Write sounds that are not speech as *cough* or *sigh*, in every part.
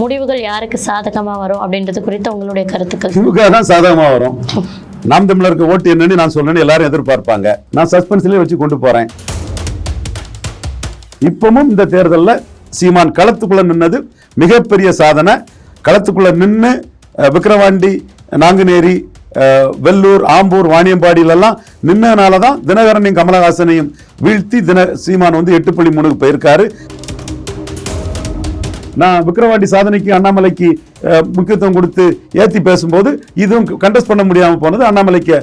முடிவுகள் யாருக்கு சாதகமா வரும் அப்படின்றது குறித்து உங்களுடைய கருத்துக்கள். திமுக தான் சாதகமா வரும். நாம் தமிழருக்கு ஓட்டு என்னன்னு நான் சொல்றேன்னு எல்லாரும் எதிர்பார்ப்பாங்க. நான் சஸ்பென்ஸ்லயே வச்சு கொண்டு போறேன். இப்பவும் இந்த தேர்தல்ல சீமான் களத்துக்குள்ள நின்னது மிகப்பெரிய சாதனை. களத்துக்குள்ள நின்னு அஹ், விக்கிரவாண்டி நாங்குநேரி வெள்ளூர் ஆம்பூர் வாணியம்பாடியிலெல்லாம் நின்னதுனால தான் தினகரனையும் கமலஹாசனையும் வீழ்த்தி தின சீமான் வந்து எட்டு புள்ளி மூணுக்கு போயிருக்காரு. நான் விக்ரவாண்டி சாதனைக்கு அண்ணாமலைக்கு முக்கியத்துவம் கொடுத்து ஏற்றி பேசும்போது இதுவும் கண்டெஸ்ட் பண்ண முடியாமல் போனது. அண்ணாமலைக்கு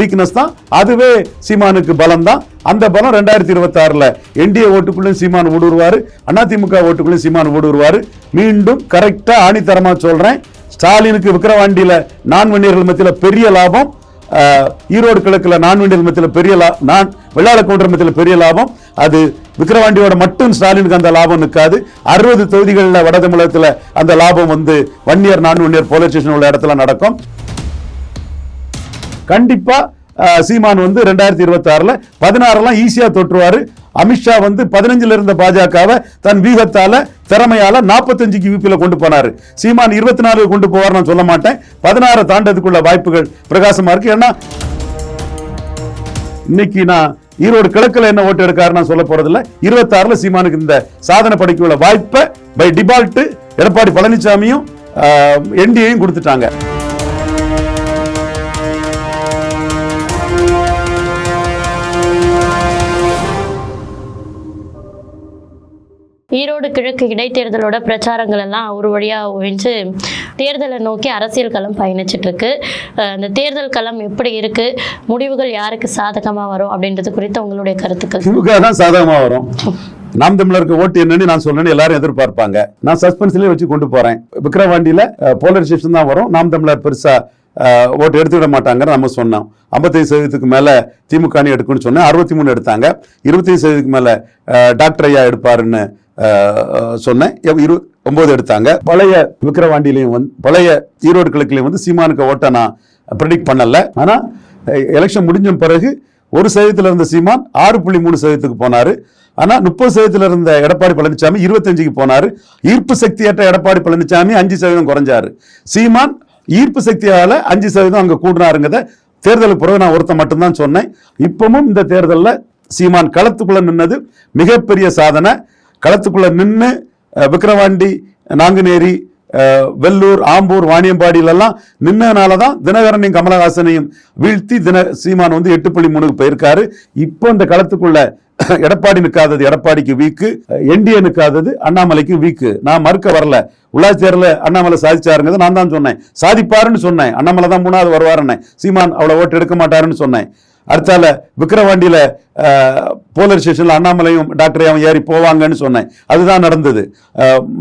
வீக்னஸ் தான். அதுவே சீமானுக்கு பலம் தான். அந்த பலம் ரெண்டாயிரத்தி இருபத்தாறில் என்டிஏ ஓட்டுக்குள்ளேயும் சீமான் ஊடுருவார். அதிமுக ஓட்டுக்குள்ளேயும் சீமான் ஊடுருவார். மீண்டும் கரெக்டாக ஆணித்தரமாக சொல்கிறேன் ஸ்டாலினுக்கு விக்ரவாண்டியில் நான் வன்னியர்கள் மத்தியில் பெரிய லாபம். ஈரோடு கிழக்குல நான்வண்டியில் மத்தியில் பெரிய லா நான் வெள்ளாள கவுண்டர் மத்தியில் பெரிய லாபம். அது விக்கிரவாண்டியோட மட்டும் ஸ்டாலினுக்கு அந்த லாபம் நிற்காது. அறுபது தொகுதிகளில் வட தமிழகத்தில் அந்த லாபம் வந்து வன்னியர் நான் போலீஸ் ஸ்டேஷன் உள்ள இடத்துல நடக்கும். கண்டிப்பா சீமான் வந்து ரெண்டாயிரத்தி இருபத்தி ஆறுல பதினாறுலாம் ஈஸியா தொற்றுவார் அமித்ஷா வந்து பதினஞ்சுல இருந்த பாஜகவை தன் வீகத்தால திறமையால நாற்பத்தஞ்சுக்கு யூபியில் கொண்டு போனாரு. சீமான் இருபத்தி நாலு கொண்டு போவார் நான் சொல்ல மாட்டேன். பதினாறு தாண்டதுக்குள்ள வாய்ப்புகள் பிரகாசமா இருக்கு. ஏன்னா இன்னைக்கு நான் ஈரோடு கிழக்குல என்ன ஓட்டு எடுக்காரு நான் சொல்ல போறதில்ல. இருபத்தாறுல சீமானுக்கு இந்த சாதனை படிக்க உள்ள வாய்ப்பை பை டிபால்ட் எடப்பாடி பழனிசாமியும் என்டிஏயும் கொடுத்துட்டாங்க. ஈரோடு கிழக்கு இடைத்தேர்தலோட பிரச்சாரங்கள் எல்லாம் ஒரு வழியாக ஒழிஞ்சு தேர்தலை நோக்கி அரசியல் களம் பயணிச்சிட்டு இருக்கு. இந்த தேர்தல் களம் எப்படி இருக்கு? முடிவுகள் யாருக்கு சாதகமாக வரும் அப்படின்றது குறித்து உங்களுடைய கருத்துக்கள். திமுக தான் சாதகமாக வரும். நாம் தமிழருக்கு ஓட்டு என்னன்னு நான் சொல்றேன்னு எல்லாரும் எதிர்பார்ப்பாங்க. நான் சஸ்பென்ஸ்லேயே வச்சு கொண்டு போறேன். விக்கிரவாண்டியில போலரைசேஷன் தான் வரும். நாம் தமிழர் பெருசா ஓட்டு எடுத்துவிட மாட்டாங்கன்னு நம்ம சொன்னோம். ஐம்பத்தைந்து சதவீதத்துக்கு மேலே திமுக அணி எடுக்குன்னு சொன்னேன். அறுபத்தி மூணு எடுத்தாங்க. இருபத்தைந்து சதவீதத்துக்கு மேலே டாக்டர் ஐயா எடுப்பாருன்னு சொன்னேன். எவ் இரு ஒம்பது எடுத்தாங்க. பழைய விக்கிரவாண்டிலையும் வந்து பழைய ஈரோடு கிழக்குலையும் வந்து சீமானுக்கு ஓட்டை நான் ப்ரெடிக்ட் பண்ணல. ஆனால் எலெக்ஷன் முடிஞ்ச பிறகு ஒரு சதவீதத்தில் இருந்த சீமான் ஆறு புள்ளி மூணு சதவீதத்துக்கு போனார். ஆனால் முப்பது சதவீதத்தில் இருந்த எடப்பாடி பழனிசாமி இருபத்தஞ்சுக்கு போனார். ஈர்ப்பு சக்தியற்ற எடப்பாடி பழனிசாமி அஞ்சு சதவீதம் குறைஞ்சாரு. சீமான் ஈர்ப்பு சக்தியால் அஞ்சு சதவீதம் அங்கே கூடினாருங்கிறத தேர்தலுக்கு பிறகு நான் ஒருத்தன் மட்டும்தான் சொன்னேன். இப்பவும் இந்த தேர்தலில் சீமான் களத்துக்குள்ளே நின்னது மிகப்பெரிய சாதனை. களத்துக்குள்ள நின்று விக்கிரவாண்டி நாங்குநேரி வெல்லூர் வெள்ளூர் ஆம்பூர் வாணியம்பாடியிலெல்லாம் நின்னதுனால தான் தினகரனையும் கமலஹாசனையும் வீழ்த்தி தின சீமான் வந்து எட்டு புள்ளி மூணுக்கு போயிருக்காரு. இப்போ இந்த களத்துக்குள்ள *coughs* எடப்பாடி நிற்காதது எடப்பாடிக்கு வீக்கு என்டிஏ நிற்காதது அண்ணாமலைக்கு வீக்கு. நான் மறுக்க வரல. உள்ளாட்சி தேர்தலில் அண்ணாமலை சாதிச்சாருங்கிறது நான் தான் சொன்னேன். சாதிப்பாருன்னு சொன்னேன். அண்ணாமலை தான் மூணாவது வருவாருன்னு சீமான் அவ்வளோ ஓட்டு எடுக்க மாட்டாருன்னு சொன்னேன். அடுத்தால விக்கிரவாண்டியில போலர் ஸ்டேஷன்ல அண்ணாமலையும் டாக்டரையும் ஏறி போவாங்கன்னு சொன்னேன். அதுதான் நடந்தது.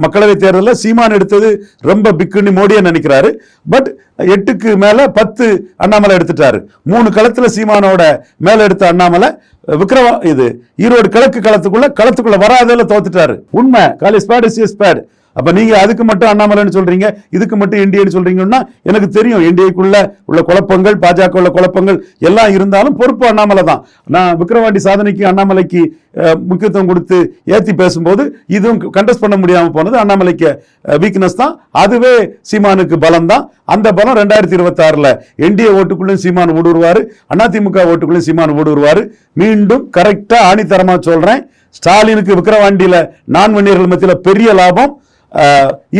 மக்களவை மக்களவைத் தேர்தலில் சீமான் எடுத்தது ரொம்ப பிக்குன்னு மோடியை நினைக்கிறாரு. பட் எட்டுக்கு மேல பத்து அண்ணாமலை எடுத்துட்டாரு. மூணு களத்துல சீமானோட மேல எடுத்த அண்ணாமலை விக்ரவா இது ஈரோடு கிழக்கு களத்துக்குள்ள களத்துக்குள்ள வராதல தோத்துட்டாரு. உண்மை காலி ஸ்பேட் இஸ் ஸ்பேட். அப்போ நீங்கள் அதுக்கு மட்டும் அண்ணாமலைன்னு சொல்கிறீங்க இதுக்கு மட்டும் என்டிஏன்னு சொல்கிறீங்கன்னா எனக்கு தெரியும் என்டிஏக்குள்ள உள்ள குழப்பங்கள் பாஜக உள்ள குழப்பங்கள் எல்லாம் இருந்தாலும் பொறுப்பு அண்ணாமலை தான். நான் விக்ரவாண்டி சாதனைக்கு அண்ணாமலைக்கு முக்கியத்துவம் கொடுத்து ஏற்றி பேசும்போது இதுவும் கண்டஸ்ட் பண்ண முடியாமல் போனது அண்ணாமலைக்கு வீக்னஸ் தான். அதுவே சீமானுக்கு பலம் தான். அந்த பலம் ரெண்டாயிரத்தி இருபத்தி என்டிஏ ஓட்டுக்குள்ளேயும் சீமான் ஊடுருவாரு அதிமுக ஓட்டுக்குள்ளேயும் சீமான் ஊடுருவாரு. மீண்டும் கரெக்டாக ஆணித்தரமாக சொல்கிறேன் ஸ்டாலினுக்கு விக்ரவாண்டியில் நான் வன்னியர்கள் மத்தியில் பெரிய லாபம்.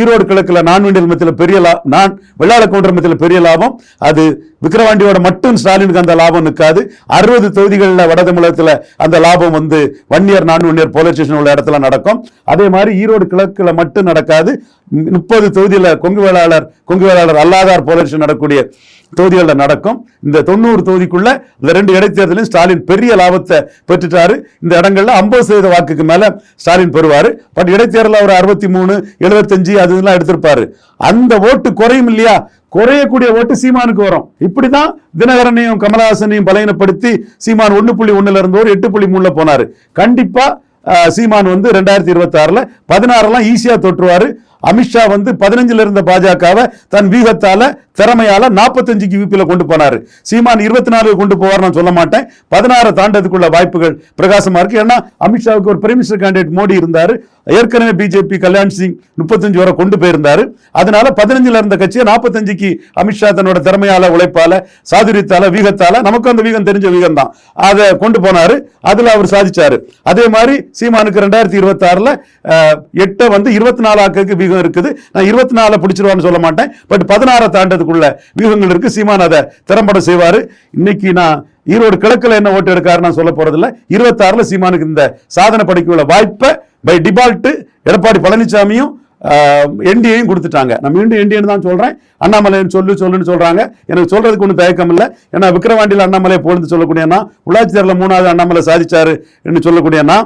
ஈரோடு கிழக்கில் நான் வண்டியல் மத்தியில் பெரிய லா நான் வெள்ளாள கவுண்டர் மத்தியில் பெரிய லாபம். அது விக்கிரவாண்டியோட மட்டும் ஸ்டாலினுக்கு அந்த லாபம் நிற்காது. அறுபது தொகுதிகளில் வட தமிழகத்தில் அந்த லாபம் வந்து வன்னியர் நான் வன்னியர் போலீஸ் ஸ்டேஷன் உள்ள இடத்துல நடக்கும். அதே மாதிரி ஈரோடு கிழக்கில் மட்டும் நடக்காது. முப்பது தொகுதியில் கொங்கு வேளாளர் கொங்கு வேளாளர் அல்லாதார் போலீஸ் ஸ்டேஷன் நடக்கக்கூடிய தொகுதிகளில் நடக்கும். இந்த தொண்ணூறு தொகுதிக்குள்ள இந்த ரெண்டு இடைத்தேர்தலையும் ஸ்டாலின் பெரிய லாபத்தை பெற்றுட்டாரு. இந்த இடங்கள்ல ஐம்பது சதவீத வாக்குக்கு மேல ஸ்டாலின் பெறுவார். பட் இடைத்தேர்தலில் அவர் அறுபத்தி மூணு எழுபத்தஞ்சு அது இதெல்லாம் எடுத்திருப்பாரு. அந்த ஓட்டு குறையும் இல்லையா? குறையக்கூடிய ஓட்டு சீமானுக்கு வரும். இப்படிதான் தினகரனையும் கமலஹாசனையும் பலகீனப்படுத்தி சீமான் ஒன்று புள்ளி ஒன்னுல இருந்து ஒரு எட்டு புள்ளி மூணுல போனாரு. கண்டிப்பா சீமான் வந்து ரெண்டாயிரத்தி இருபத்தி ஆறுல பதினாறுலாம் ஈஸியா தொற்றுவாரு. அமித்ஷா வந்து பதினஞ்சுல இருந்த பாஜகவை தன் வீகத்தால திறமையால நாற்பத்தஞ்சுக்கு யூபியில் கொண்டு போனாரு. சீமான் இருபத்தி நாலு கொண்டு போவார் நான் சொல்ல மாட்டேன். பதினாறு தாண்டதுக்குள்ள வாய்ப்புகள் பிரகாசமா இருக்கு. ஏன்னா அமித்ஷாவுக்கு ஒரு பிரைம் மினிஸ்டர் கேண்டிடேட் மோடி இருந்தார். ஏற்கனவே பிஜேபி கல்யாண் சிங் முப்பத்தஞ்சு வரை கொண்டு போயிருந்தாரு. அதனால பதினஞ்சுல இருந்த கட்சியை நாற்பத்தஞ்சுக்கு அமித்ஷா தன்னோட திறமையால உழைப்பால சாதுரியத்தால வீகத்தால நமக்கு அந்த வீகம் தெரிஞ்ச வீகம் தான் அதை கொண்டு போனாரு. அதுல அவர் சாதிச்சாரு. அதே மாதிரி சீமானுக்கு ரெண்டாயிரத்தி இருபத்தி ஆறுல எட்டை வந்து இருபத்தி நாலு ஆக்குக்கு வியூகம் இருக்குது. நான் இருபத்தி நாலு பிடிச்சிருவான்னு சொல்ல மாட்டேன். பட் பதினாறை தாண்டதுக்குள்ள வியூகங்கள் இருக்கு. சீமான் அதை திறம்பட செய்வார். இன்னைக்கு நான் ஈரோடு கிழக்கில் என்ன ஓட்டு எடுக்காரு நான் சொல்ல போறதில்ல. இருபத்தாறுல சீமானுக்கு இந்த சாதனை படைக்குள்ள வாய்ப்பை பை டிபால்ட்டு எடப்பாடி பழனிசாமியும் என்டிஏயும் கொடுத்துட்டாங்க. நான் மீண்டும் என்டிஏன்னு தான் சொல்கிறேன் அண்ணாமலைன்னு சொல்லு சொல்லுன்னு சொல்கிறாங்க எனக்கு சொல்கிறதுக்கு ஒன்றும் தயக்கம் இல்லை. ஏன்னா விக்கிரவாண்டியில் அண்ணாமலையை போலந்து சொல்லக்கூடியனா உள்ளாட்சி தேர்தலில் மூணாவது அண்ணாமலை சாதிச்சாருன்னு சொல்லக்கூடியனா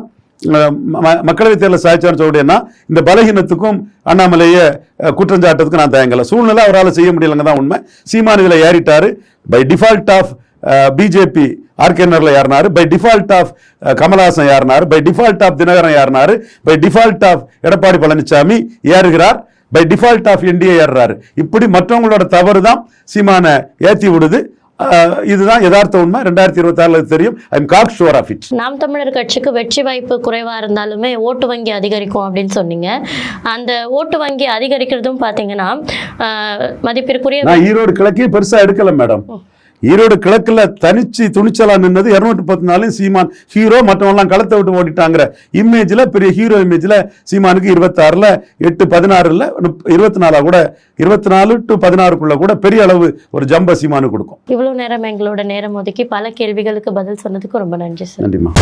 மக்களவைத் தேர்தலில் சாதிச்சார்னு சொல்லுடையன்னா இந்த பலகீனத்துக்கும் அண்ணாமலையை அஹ், நான் தயங்கலை. சூழ்நிலை அவரால் செய்ய முடியலங்க தான் உண்மை. சீமான் இதில் ஏறிட்டாரு. பை டிஃபால்ட் ஆஃப் பிஜேபி ஆர்கேனர்ல யாருனாரு பை டிஃபால்ட் ஆஃப் கமல்ஹாசன் யாருனாரு by default of Dinakaran யாருனாரு by default of Edappadi Palaniswami ஏறுகிறார். By default of NDA ஏறுறாரு. இப்படி மற்றவங்களோட தவறு தான் சீமான ஏற்றி விடுது. இதுதான் யதார்த்த உண்மை. ரெண்டாயிரத்தி இருபத்தி ஆறுல தெரியும். I am cocksure of it Naam Tamilar கட்சிக்கு வெற்றி வாய்ப்பு குறைவா இருந்தாலுமே ஓட்டு வங்கி அதிகரிக்கும் அப்படின்னு சொன்னீங்க. அந்த ஓட்டு வங்கி அதிகரிக்கிறதும் பார்த்தீங்கன்னா ஆஹ், மதிப்பிற்குரிய ஈரோடு கிழக்கே பெருசா எடுக்கல மேடம். ஈரோடு கிழக்குல தனிச்சு துணிச்சலா நின்னது இருநூற்றி பத்து நாளையும் சீமான் ஹீரோ மற்றவங்கலாம் களத்தை விட்டு ஓடிட்டாங்கிற இமேஜ்ல பெரிய ஹீரோ இமேஜ்ல சீமானுக்கு இருபத்தாறுல எட்டு பதினாறுல இருபத்தி நாலா கூட இருபத்தி நாலு டு பதினாறுக்குள்ள கூட பெரிய அளவு ஒரு ஜம்ப சீமானு கொடுக்கும். இவ்வளவு நேரம் எங்களோட நேரம் ஒதுக்கி பல கேள்விகளுக்கு பதில் சொன்னதுக்கு ரொம்ப நன்றி சார் நன்றிமா